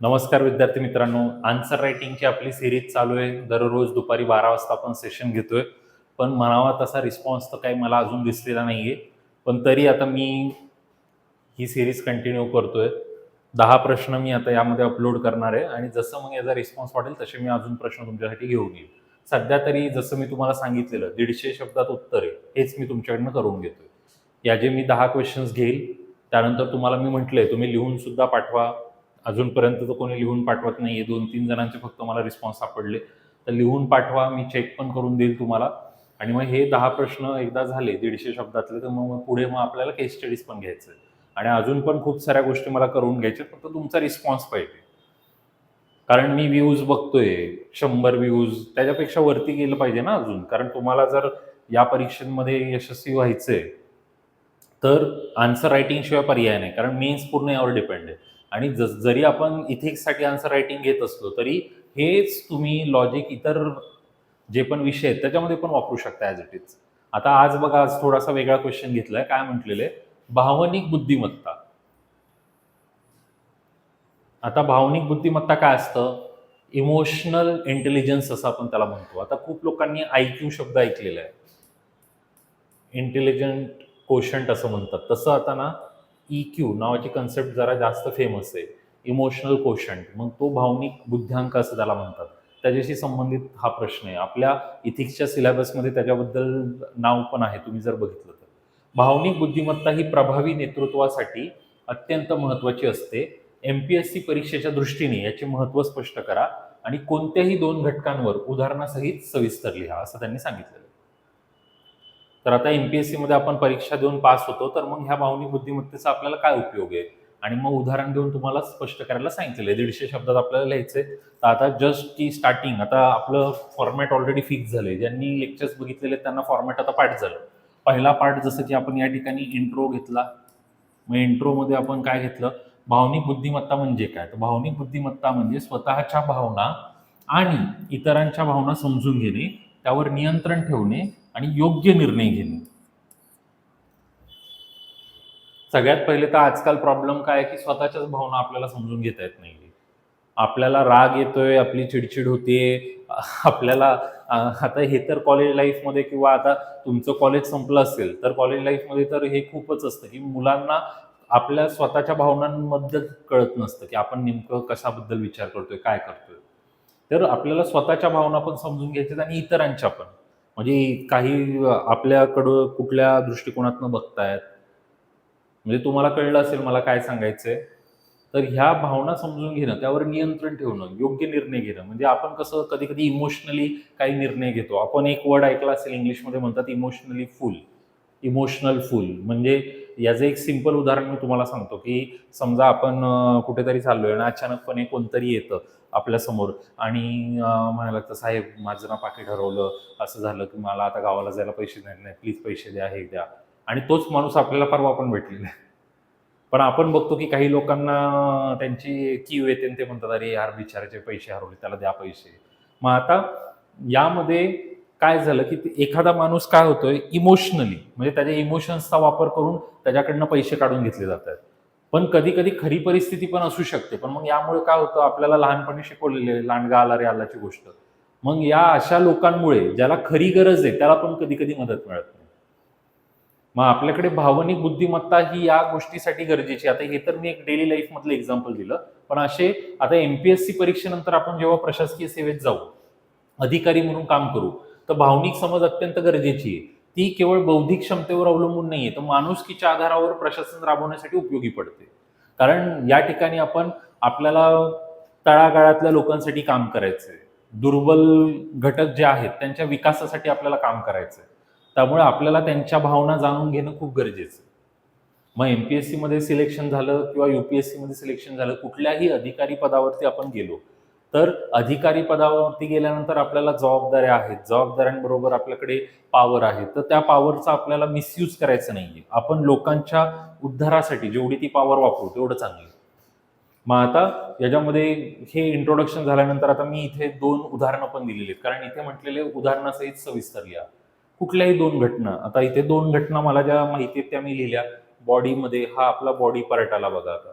नमस्कार विद्यार्थी मित्रांनो. आन्सर रायटिंगची आपली सिरीज चालू आहे. दररोज दुपारी बारा वाजता आपण सेशन घेतोय. पण म्हणावा तसा रिस्पॉन्स तर काही मला अजून दिसलेला नाही आहे पण तरी आता मी ही सिरीज कंटिन्यू करतोय. दहा प्रश्न मी आता यामध्ये अपलोड करणार आहे. आणि जसं मग याचा रिस्पॉन्स वाटेल तसे मी अजून प्रश्न तुमच्यासाठी घेऊन येईल. सध्या तरी जसं मी तुम्हाला सांगितलेलं दीडशे शब्दात उत्तर आहे. हेच मी तुमच्याकडनं करून घेतोय. या जे मी दहा क्वेश्चन्स घेईल त्यानंतर तुम्हाला मी म्हटलंय तुम्ही लिहून सुद्धा पाठवा. अजूनपर्यंत तर कोणी लिहून पाठवत नाहीये. दोन तीन जणांचे फक्त मला रिस्पॉन्स सापडले. तर लिहून पाठवा मी चेक पण करून देईल तुम्हाला. आणि मग हे दहा प्रश्न एकदा झाले दीडशे शब्दातले तर मग पुढे मग आपल्याला केस स्टडीज पण घ्यायचं. आहे आणि अजून पण खूप साऱ्या गोष्टी मला करून घ्यायच्या फक्त तुमचा रिस्पॉन्स पाहिजे. कारण मी व्ह्यूज बघतोय शंभर व्ह्यूज त्याच्यापेक्षा वरती गेलं पाहिजे ना अजून. कारण तुम्हाला जर या परीक्षेमध्ये यशस्वी व्हायचंय तर आन्सर रायटिंग शिवाय पर्याय नाही. कारण मेन्स पूर्ण यावर डिपेंड आहे. आणि ज जरी आपण इथिक्ससाठी आन्सर रायटिंग घेत असलो तरी हेच तुम्ही लॉजिक इतर जे पण विषय आहेत त्याच्यामध्ये पण वापरू शकता ॲज इट इज आता आज बघा आज थोडासा वेगळा क्वेश्चन घेतलाय. काय म्हटलेले? भावनिक बुद्धिमत्ता. आता भावनिक बुद्धिमत्ता काय असतं? इमोशनल इंटेलिजन्स असं आपण त्याला म्हणतो. आता खूप लोकांनी आय क्यू शब्द ऐकलेला आहे. इंटेलिजंट कोशंट असं म्हणतात. तसं आता ना ई क्यू नावाची कन्सेप्ट जरा जास्त फेमस आहे. इमोशनल कोशंट मग तो भावनिक बुद्ध्यांक असं त्याला म्हणतात. त्याच्याशी संबंधित हा प्रश्न आहे. आपल्या इथिक्सच्या सिलेबसमध्ये त्याच्याबद्दल नाव पण आहे तुम्ही जर बघितलं तर. भावनिक बुद्धिमत्ता ही प्रभावी नेतृत्वासाठी अत्यंत महत्त्वाची असते. एम पी एस सी परीक्षेच्या दृष्टीने याचे महत्त्व स्पष्ट करा आणि कोणत्याही दोन घटकांवर उदाहरणासहित सविस्तर लिहा असं त्यांनी सांगितलं तर आता एम पी एस सीमध्ये आपण परीक्षा देऊन पास होतो तर मग ह्या भावनिक बुद्धिमत्तेचा आपल्याला काय उपयोग आहे? आणि मग उदाहरण देऊन तुम्हाला स्पष्ट करायला सांगितलेलं आहे. दीडशे शब्दात आपल्याला लिहायचंय. तर आता जस्ट की स्टार्टिंग आता आपलं फॉर्मॅट ऑलरेडी फिक्स झाले ज्यांनी लेक्चर्स बघितलेले त्यांना फॉर्मॅट आता पाठ झालं. पहिला पार्ट जसं की आपण या ठिकाणी इंट्रो घेतला. मग इंट्रोमध्ये आपण काय घेतलं? भावनिक बुद्धिमत्ता म्हणजे काय? तर भावनिक बुद्धिमत्ता म्हणजे स्वतःच्या भावना आणि इतरांच्या भावना समजून घेणे त्यावर नियंत्रण ठेवणे आणि योग्य निर्णय घेणे. सगळ्यात पहिले तर आजकाल प्रॉब्लेम काय आहे की स्वतःच्याच भावना आपल्याला समजून घेता येत नाही आपल्याला राग येतोय आपली चिडचिड होते आपल्याला आता हे तर कॉलेज लाईफमध्ये किंवा आता तुमचं कॉलेज संपलं असेल तर कॉलेज लाईफमध्ये तर हे खूपच असतं की मुलांना आपल्या स्वतःच्या भावनांबद्दल कळत नसतं की आपण नेमकं कशाबद्दल विचार करतोय काय करतोय. तर आपल्याला स्वतःच्या भावना पण समजून घ्यायच्यात आणि इतरांच्या पण. म्हणजे काही आपल्याकडं कुठल्या दृष्टिकोनातनं बघतायत? म्हणजे तुम्हाला कळलं असेल मला काय सांगायचंय. तर ह्या भावना समजून घेणं त्यावर नियंत्रण ठेवणं योग्य निर्णय घेणं. म्हणजे आपण कसं कधी कधी इमोशनली काही निर्णय घेतो. आपण एक वर्ड ऐकला असेल इंग्लिशमध्ये म्हणतात इमोशनली फुल इमोशनल फुल म्हणजे याचं एक सिंपल उदाहरण मी तुम्हाला सांगतो की समजा आपण कुठेतरी कुठेतरी चाललोय आणि अचानकपणे कोणतरी येतं आपल्यासमोर आणि म्हणायला लागतं साहेब माझं ना पाकिट हरवलं असं झालं की मला आता गावाला जायला पैसे नाही नाही प्लीज पैसे द्या हे द्या. आणि तोच माणूस आपल्याला परवा पण भेटलेला आहे. पण आपण बघतो की काही लोकांना त्यांची कीव येते आणि ते म्हणतात अरे यार बिचाराचे पैसे हरवले त्याला द्या पैसे. मग आता यामध्ये काय झालं की एखादा माणूस काय होतोय इमोशनली म्हणजे त्याच्या इमोशन्सचा वापर करून त्याच्याकडनं पैसे काढून घेतले जातात. पण कधी कधी खरी परिस्थिती पण असू शकते पण मग यामुळे काय होतं आपल्याला लहानपणी शिकवलेले लांडगा आला रे आलाची गोष्ट. मग या अशा लोकांमुळे ज्याला खरी गरज आहे त्याला पण कधी कधी मदत मिळत नाही. मग आपल्याकडे भावनिक बुद्धिमत्ता ही या गोष्टीसाठी गरजेची आता हे तर मी एक डेली लाईफमधलं एक्झाम्पल दिलं. पण असे आता एमपीएससी परीक्षेनंतर आपण जेव्हा प्रशासकीय सेवेत जाऊ अधिकारी म्हणून काम करू तर भावनिक समज अत्यंत गरजेची आहे. ती केवळ बौद्धिक क्षमतेवर अवलंबून नाहीये तर माणुसकीच्या आधारावर प्रशासन राबवण्यासाठी उपयोगी पडते. कारण या ठिकाणी आपण आपल्याला तळागाळातल्या लोकांसाठी काम करायचंय. दुर्बल घटक जे आहेत त्यांच्या विकासासाठी आपल्याला काम करायचंय. त्यामुळे आपल्याला त्यांच्या भावना जाणून घेणं खूप गरजेचं आहे. मग एम पी एस सीमध्ये सिलेक्शन झालं किंवा यू पी एस सीमध्ये सिलेक्शन झालं कुठल्याही अधिकारी पदावरती आपण गेलो तर अधिकारी पदावरती गेल्यानंतर आपल्याला जबाबदाऱ्या आहेत. जबाबदाऱ्यांबरोबर आपल्याकडे पॉवर आहे. तर त्या पॉवरचा आपल्याला मिसयूज करायचं नाहीये. आपण लोकांच्या उद्धारासाठी जेवढी ती पॉवर वापरू तेवढं चांगली. मग आता याच्यामध्ये हे इंट्रोडक्शन झाल्यानंतर आता मी इथे दोन उदाहरणं पण दिलेली आहेत. कारण इथे म्हटलेले उदाहरणासहित सविस्तर लिहा. कुठल्याही दोन घटना आता इथे दोन घटना मला ज्या माहिती आहेत त्या मी लिहिल्या. बॉडीमध्ये हा आपला बॉडी पार्ट आला बघा आता.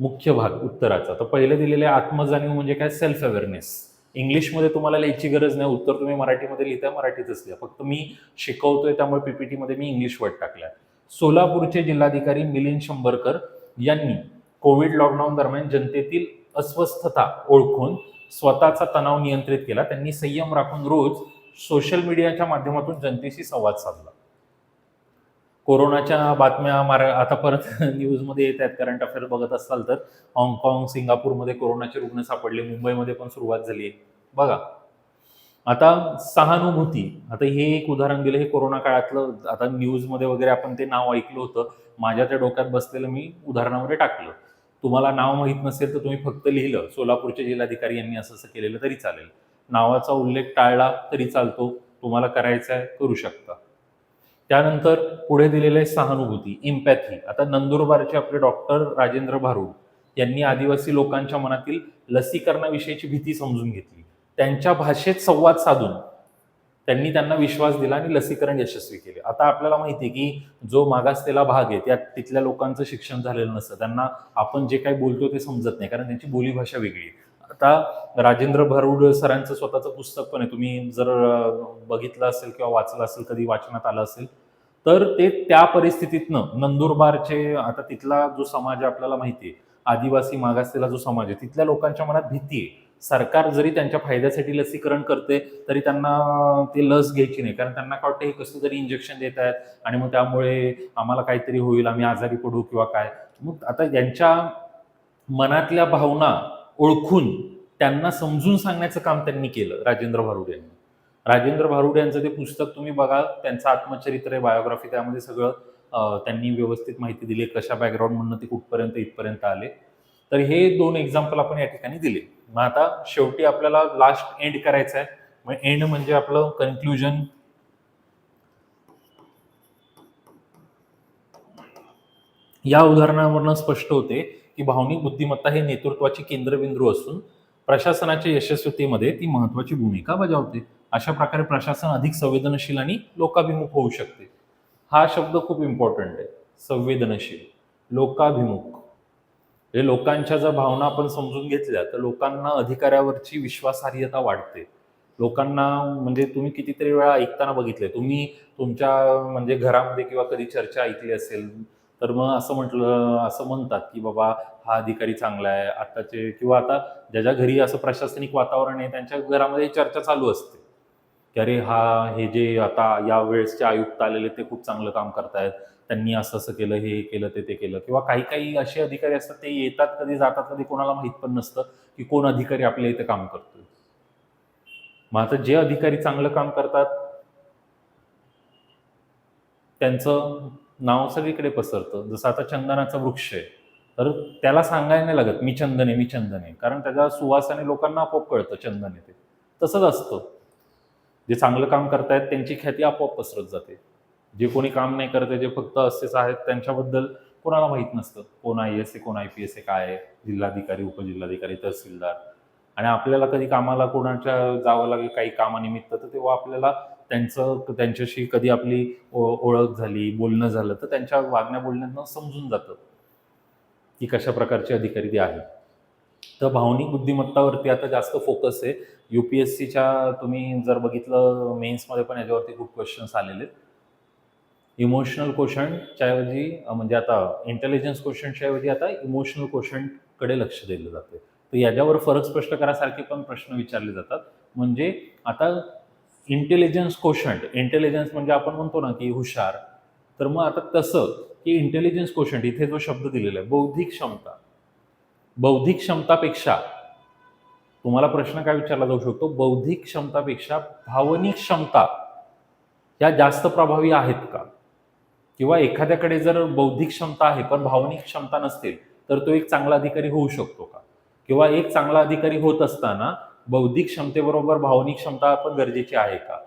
मुख्य भाग उत्तराचा. तर पहिले दिलेले आत्मजाणीव म्हणजे काय? सेल्फ अवेअरनेस इंग्लिशमध्ये तुम्हाला लिहायची गरज नाही. उत्तर तुम्ही मराठीमध्ये लिहिताय मराठीतच लिहा. फक्त मी शिकवतोय त्यामुळे पीपीटीमध्ये मी इंग्लिश वर्ड टाकलाय. सोलापूरचे जिल्हाधिकारी मिलिंद शंभरकर यांनी कोविड लॉकडाऊन दरम्यान जनतेतील अस्वस्थता ओळखून स्वतःचा तणाव नियंत्रित केला. त्यांनी संयम राखून रोज सोशल मीडियाच्या माध्यमातून जनतेशी संवाद साधला. कोरोनाच्या बातम्या मार आता परत न्यूजमध्ये येत आहेत. करंट अफेअर बघत असाल तर हाँगकाँग सिंगापूरमध्ये कोरोनाचे रुग्ण सापडले. मुंबईमध्ये पण सुरुवात झाली आहे. बघा. आता सहानुभूती. आता हे एक उदाहरण दिलं हे कोरोना काळातलं आता न्यूजमध्ये वगैरे आपण ते नाव ऐकलं होतं. माझ्या त्या डोक्यात बसलेलं मी उदाहरणामध्ये टाकलं. तुम्हाला नाव माहीत नसेल तर तुम्ही फक्त लिहिलं. सोलापूरचे जिल्हाधिकारी यांनी असं असं केलेलं तरी चालेल. नावाचा उल्लेख टाळला तरी चालतो. तुम्हाला करायचा आहे करू शकता. त्यानंतर पुढे दिलेले सहानुभूती इम्पॅथी आता नंदुरबारचे आपले डॉक्टर राजेंद्र भारूड यांनी आदिवासी लोकांच्या मनातील लसीकरणाविषयीची भीती समजून घेतली. त्यांच्या भाषेत संवाद साधून त्यांनी त्यांना विश्वास दिला आणि लसीकरण यशस्वी केले. आता आपल्याला माहिती आहे की जो मागासलेला भाग आहे त्यात तिथल्या लोकांचं शिक्षण झालेलं नसतं. त्यांना आपण जे काही बोलतो ते समजत नाही कारण त्यांची बोलीभाषा वेगळी आहे. आता राजेंद्र भारूड सरांचं स्वतःचं पुस्तक पण आहे. तुम्ही जर बघितलं असेल किंवा वाचलं असेल कधी वाचनात आलं असेल तर ते त्या परिस्थितीतनं नंदुरबारचे आता तिथला जो समाज आपल्याला माहिती आहे. आदिवासी मागासलेला जो समाज आहे तिथल्या लोकांच्या मनात भीती आहे. सरकार जरी त्यांच्या फायद्यासाठी लसीकरण करते तरी त्यांना ते लस घ्यायची नाही. कारण त्यांना काय वाटतं हे कसं तरी इंजेक्शन देत आहेत आणि मग त्यामुळे आम्हाला काहीतरी होईल आम्ही आजारी पडू किंवा काय. मग आता यांच्या मनातल्या भावना ओळखून त्यांना समजून सांगण्याचं काम त्यांनी केलं राजेंद्र भारुड यांनी. राजेंद्र भारुड यांचं ते पुस्तक तुम्ही बघा त्यांचं आत्मचरित्र आहे बायोग्राफी त्यामध्ये सगळं त्यांनी व्यवस्थित माहिती दिली कशा बॅकग्राऊंड म्हणून ते कुठपर्यंत इथपर्यंत आले. तर हे दोन एक्झाम्पल आपण या ठिकाणी दिले. मग आता शेवटी आपल्याला लास्ट एंड करायचं आहे. मग एंड म्हणजे आपलं कन्क्लुजन या उदाहरणावरनं स्पष्ट होते की भावनिक बुद्धिमत्ता हे नेतृत्वाची केंद्रबिंदू असून प्रशासनाच्या यशस्वीतेमध्ये ती महत्वाची भूमिका बजावते. अशा प्रकारे प्रशासन अधिक संवेदनशील आणि लोकाभिमुख होऊ शकते. हा शब्द खूप इम्पॉर्टंट आहे. संवेदनशील लोकाभिमुख. हे लोकांच्या जर भावना आपण समजून घेतल्या तर लोकांना अधिकाऱ्यावरची विश्वासार्हता वाढते. लोकांना म्हणजे तुम्ही कितीतरी वेळा ऐकताना बघितले तुम्ही तुमच्या म्हणजे घरामध्ये किंवा कधी चर्चा ऐकली असेल तर मग असं म्हटलं असं म्हणतात की बाबा हा अधिकारी चांगला आहे आत्ताचे किंवा आता ज्याच्या घरी असं प्रशासनिक वातावरण आहे त्यांच्या घरामध्ये चर्चा चालू असते. की अरे हा हे जे आता या वेळेसचे आयुक्त आलेले ते खूप चांगलं काम करतायत त्यांनी असं असं केलं हे केलं ते ते केलं. किंवा काही काही असे अधिकारी असतात ते येतात कधी जातात कधी कोणाला माहीत पण नसतं की कोण अधिकारी आपल्या इथे काम करतोय. मग आता जे अधिकारी चांगलं काम करतात त्यांचं नाव सगळीकडे पसरतं. जसं आता चंदनाचा वृक्ष आहे. तर त्याला सांगायला नाही लागत मी चंदन आहे मी चंदन. आहे कारण त्याचा सुवासाने लोकांना आपोआप कळतं चंदन आहे ते. तसंच असतं. जे चांगलं काम करतायत त्यांची ख्याती आपोआप पसरत जाते. जे कोणी काम नाही करते जे फक्त असेच आहेत त्यांच्याबद्दल कोणाला माहीत नसतं. कोण आय एस आहे कोण आय पी एस आहे काय आहे? जिल्हाधिकारी उपजिल्हाधिकारी तहसीलदार. आणि आपल्याला कधी कामाला कोणाच्या जावं लागेल काही कामानिमित्त तर तेव्हा आपल्याला त्यांचं त्यांच्याशी कधी आपली ओ- ओळख झाली बोलणं झालं तर त्यांच्या वागण्या बोलण्यातनं समजून जातं की कशा प्रकारचे अधिकारी ते आहे तर भावनिक बुद्धिमत्तावरती आता जास्त फोकस आहे. यू पी एस सीच्या तुम्ही जर बघितलं मेन्समध्ये पण याच्यावरती खूप क्वेश्चन्स आलेले इमोशनल क्वेश्चनच्या ऐवजी म्हणजे आता इंटेलिजन्स क्वेश्चनच्या ऐवजी आता इमोशनल क्वेश्चनकडे लक्ष दिलं जाते तर याच्यावर फरक स्पष्ट करासारखे पण प्रश्न विचारले जातात. म्हणजे आता इंटेलिजन्स कोशंट इंटेलिजन्स म्हणजे आपण म्हणतो ना की हुशार. तर मग आता तसं की इंटेलिजन्स कोशंट इथे जो शब्द दिलेला आहे बौद्धिक क्षमता. बौद्धिक क्षमतापेक्षा तुम्हाला प्रश्न काय विचारला जाऊ शकतो? बौद्धिक क्षमतापेक्षा भावनिक क्षमता या जास्त प्रभावी आहेत का? किंवा एखाद्याकडे जर बौद्धिक क्षमता आहे पण भावनिक क्षमता नसतील तर तो एक चांगला अधिकारी होऊ शकतो का? किंवा एक चांगला अधिकारी होत असताना बौद्धिक क्षमतेबरोबर भावनिक क्षमता पण गरजेची आहे का?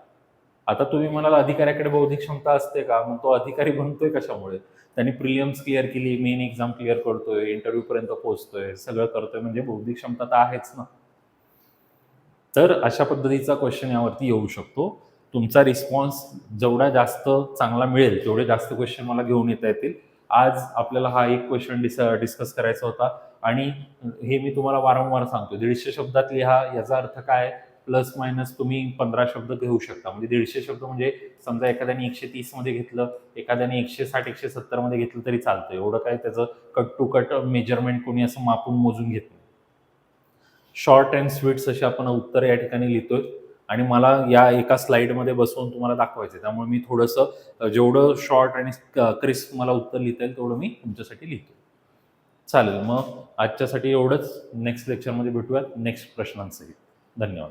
आता तुम्ही म्हणाल अधिकाऱ्याकडे बौद्धिक क्षमता असते का? मग तो अधिकारी बनतोय कशामुळे? त्यांनी प्रिलियम्स क्लिअर केली मेन एक्झाम क्लिअर करतोय इंटरव्ह्यू पर्यंत पोहोचतोय सगळं करतोय म्हणजे बौद्धिक क्षमता तर आहेच ना? तर अशा पद्धतीचा क्वेश्चन यावरती येऊ शकतो. तुमचा रिस्पॉन्स जेवढा जास्त चांगला मिळेल तेवढे जास्त क्वेश्चन मला घेऊन येता येतील. आज आपल्याला हा एक क्वेश्चन डिस डिस्कस करायचा होता. आणि हे मी तुम्हाला वारंवार सांगतो दीडशे शब्दात लिहा याचा अर्थ काय? प्लस मायनस तुम्ही पंधरा शब्द घेऊ शकता. म्हणजे दीडशे शब्द म्हणजे समजा एखाद्याने एकशे तीसमध्ये घेतलं एखाद्याने एकशे साठ एकशे सत्तरमध्ये घेतलं तरी चालतं एवढं काय त्याचं कट टू कट मेजरमेंट कोणी असं मापून मोजून घेत नाही. शॉर्ट अँड स्वीट्स अशी आपण उत्तर या ठिकाणी लिहितोय. आणि मला या एका स्लाइडमध्ये बसवून तुम्हाला दाखवायचं त्यामुळे मी थोडंसं जेवढं शॉर्ट आणि क्रिस्प मला उत्तर लिहिता येईल तेवढं मी तुमच्यासाठी लिहितो चालेल. मग आजच्यासाठी एवढंच. नेक्स्ट लेक्चरमध्ये भेटूयात. नेक्स्ट प्रश्नांसहित. धन्यवाद.